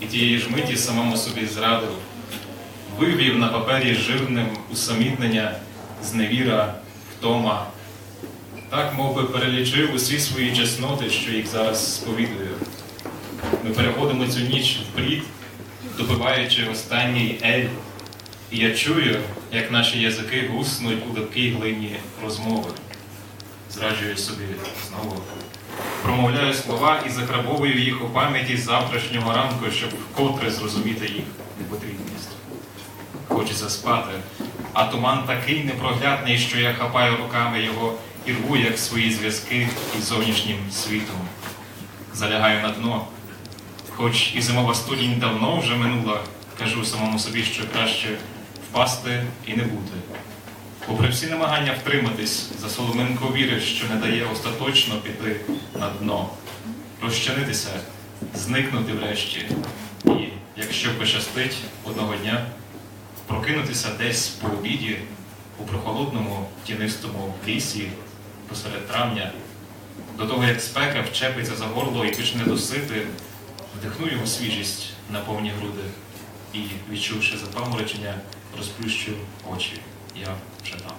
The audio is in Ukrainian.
і тієї ж миті самому собі зрадив, вивів на папері жирним усамітнення, зневіра, втома, так мов би, перелічив усі свої чесноти, що їх зараз сповідую. Ми переходимо цю ніч в плід, добиваючи останній ель. І я чую, як наші язики гуснуть у липкій глині розмови. Зраджую собі знову. Промовляю слова і закрабовую їх у пам'яті завтрашнього ранку, щоб вкотре зрозуміти їх непотрібність. Хочеться спати, а туман такий непроглядний, що я хапаю руками його і рву, як свої зв'язки із зовнішнім світом. Залягаю на дно, Хоч і зимова студінь давно вже минула, кажу самому собі, що краще впасти і не бути. Попри всі намагання втриматись, за соломинку віри, що не дає остаточно піти на дно, розчинитися, зникнути врешті, і, якщо пощастить одного дня, прокинутися десь по обіді у прохолодному тінистому лісі посеред травня, до того як спека вчепиться за горло і почне досити, вдихну його свіжість на повні груди. І, відчувши запаморочення, розплющу очі. Я вже там.